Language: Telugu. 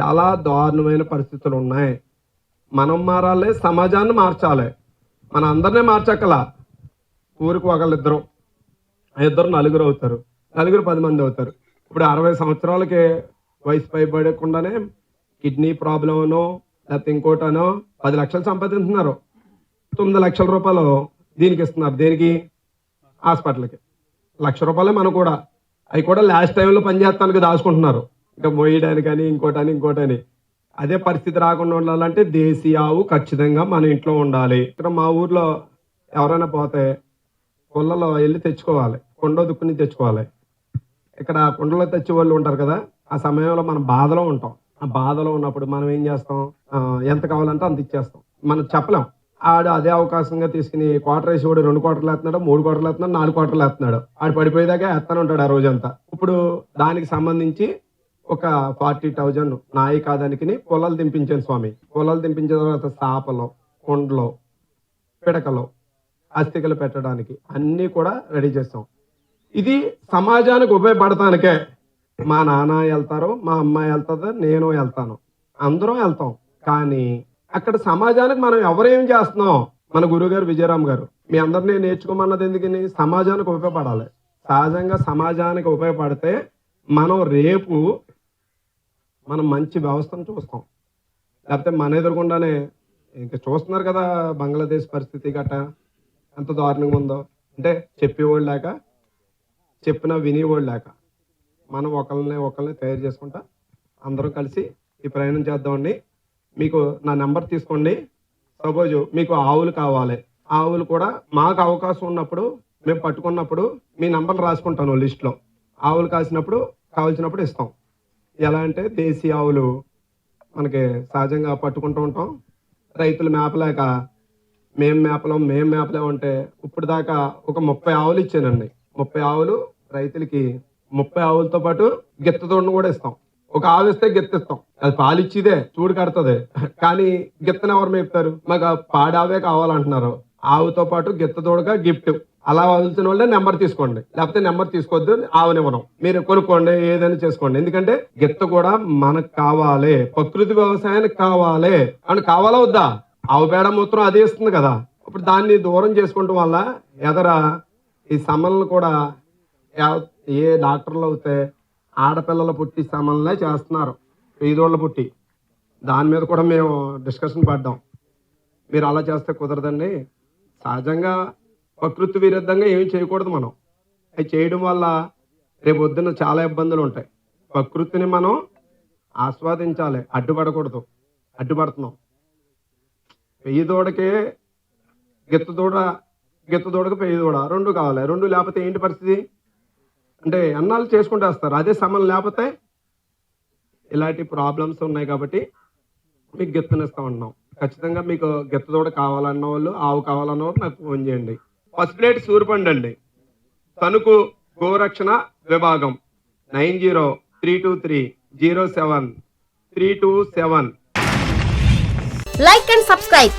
చాలా దారుణమైన పరిస్థితులు ఉన్నాయి మనం మారాలి సమాజాన్ని మార్చాలి. మన అందరినీ మార్చక్కల. ఊరికి ఒకళ్ళిద్దరు ఇద్దరు నలుగురు అవుతారు. నలుగురు పది మంది అవుతారు. ఇప్పుడు అరవై సంవత్సరాలకి వయసు పైబడకుండానే కిడ్నీ ప్రాబ్లం అనో లేకపోతే ఇంకోటనో పది లక్షలు సంపాదించుతున్నారు తొమ్మిది లక్షల రూపాయలు దీనికి ఇస్తున్నారు. దేనికి? హాస్పిటల్కి. లక్ష రూపాయలే మనం కూడా. అవి కూడా లాస్ట్ టైంలో పనిచేస్తానికి దాచుకుంటున్నారు. ఇంకా మోయడానికని ఇంకోటని ఇంకోటని అదే పరిస్థితి రాకుండా ఉండాలంటే దేశీ ఆవు ఖచ్చితంగా మన ఇంట్లో ఉండాలి. ఇక్కడ మా ఊర్లో ఎవరైనా పోతే పుల్లలో వెళ్ళి తెచ్చుకోవాలి. కొండ దుక్కుని తెచ్చుకోవాలి. ఇక్కడ కుండలో తెచ్చే వాళ్ళు ఉంటారు కదా ఆ సమయంలో మనం బాధలో ఉంటాం. ఆ బాధలో ఉన్నప్పుడు మనం ఏం చేస్తాం? ఎంత కావాలంటే అంత ఇచ్చేస్తాం. మనం చెప్పలేం. ఆడు అదే అవకాశంగా తీసుకుని క్వార్టర్ వేసి వాడు రెండు క్వార్టర్లు వేస్తున్నాడు మూడు క్వార్టర్లు వేస్తున్నాడు నాలుగు క్వార్టర్లు వేస్తున్నాడు. ఆడు పడిపోయేదాకా వేస్తానే ఉంటాడు ఆ రోజంతా. ఇప్పుడు దానికి సంబంధించి ఒక ఫార్టీ థౌజండ్ నాయి కాదానికి పొలాలు దింపించాను స్వామి. పొలాలు దింపించిన తర్వాత సాపలో కొండలో పిడకలో అస్థికలు పెట్టడానికి అన్నీ కూడా రెడీ చేస్తాం. ఇది సమాజానికి ఉపయోగపడటానికే మా నాన్న వెళ్తారు మా అమ్మాయి వెళ్తుంది నేను వెళ్తాను. అందరం వెళ్తాం. కానీ అక్కడ సమాజానికి మనం ఎవరేం చేస్తున్నాం? మన గురుగారు విజయరామ్ గారు. మీ అందరినీ నేర్చుకోమన్నది ఎందుకని? సమాజానికి ఉపయోగపడాలి. సహజంగా సమాజానికి ఉపయోగపడితే మనం రేపు మనం మంచి వ్యవస్థను చూస్తాం. లేకపోతే మన ఎదురుకుండానే ఇంకా చూస్తున్నారు కదా బంగ్లాదేశ్ పరిస్థితి గట్ట ఎంత దారుణంగా ఉందో. అంటే చెప్పేవాళ్ళు లేక చెప్పినా వినేవాళ్ళు లేక మనం ఒకరిని ఒకరిని తయారు చేసుకుంటా అందరం కలిసి ఈ ప్రయాణం చేద్దామండి. మీకు నా నెంబర్ తీసుకోండి. సపోజ్ మీకు ఆవులు కావాలి. ఆవులు కూడా మాకు అవకాశం ఉన్నప్పుడు మేము పట్టుకున్నప్పుడు మీ నంబర్లు రాసుకుంటాను లిస్ట్లో. ఆవులు కాసినప్పుడు కావాల్సినప్పుడు ఇస్తాం. ఎలా అంటే దేశీ ఆవులు మనకి సహజంగా పట్టుకుంటూ ఉంటాం. రైతులు మేపలేక మేం మేపలేం మేం మేపలేం అంటే ఇప్పుడు దాకా ఒక ముప్పై ఆవులు ఇచ్చానండి. ముప్పై ఆవులు రైతులకి ముప్పై ఆవులతో పాటు గిత్తతోడును కూడా ఇస్తాం. ఒక ఆవు ఇస్తే గిత్త ఇస్తాం. అది పాలిచ్చిదే చూడు కడుతుంది. కానీ గిత్తను ఎవరు మేపుతారు? మాకు పాడావే కావాలంటున్నారు. ఆవుతో పాటు గిత్త గిఫ్ట్. అలా వదిలిన వాళ్ళే నెంబర్ తీసుకోండి. లేకపోతే నెంబర్ తీసుకోవద్దు ఆవునివ్వడం మీరు కొనుక్కోండి ఏదైనా చేసుకోండి. ఎందుకంటే గిత్త కూడా మనకు కావాలి ప్రకృతి వ్యవసాయానికి కావాలి. అని కావాలా వద్దా? ఆవు పేడ మూత్రం అదే ఇస్తుంది కదా. ఇప్పుడు దాన్ని దూరం చేసుకోవడం వల్ల ఎదర ఈ సమలను కూడా ఏ డాక్టర్లు అవుతే ఆడపిల్లలు పుట్టి సమలనే చేస్తున్నారు. పేదోళ్ళు పుట్టి. దాని మీద కూడా మేము డిస్కషన్ పడ్డాం. మీరు అలా చేస్తే కుదరదండి. సహజంగా ప్రకృతి విరుద్ధంగా ఏమి చేయకూడదు మనం. అవి చేయడం వల్ల రేపు పొద్దున్న చాలా ఇబ్బందులు ఉంటాయి. ప్రకృతిని మనం ఆస్వాదించాలి. అడ్డుపడకూడదు. అడ్డుపడుతున్నాం. పెయ్యి దూడకే గిత్త దూడ గిత్త దూడకు పెయ్యి దూడ. రెండు కావాలి. రెండు లేకపోతే ఏంటి పరిస్థితి? అంటే అన్నాలు చేసుకుంటే వస్తారు. అదే సమయం లేకపోతే ఇలాంటి ప్రాబ్లమ్స్ ఉన్నాయి కాబట్టి మీకు గిత్తనిస్తూ ఉన్నాం. ఖచ్చితంగా మీకు గిత్తదోడ కావాలన్న వాళ్ళు ఆవు కావాలన్న వాళ్ళు నాకు ఫోన్ చేయండి. ఫస్ట్ ప్లేట్ సూర్పండి అండి. తణుకు గోరక్షణ విభాగం nine zero three two three zero seven three two seven. Like and subscribe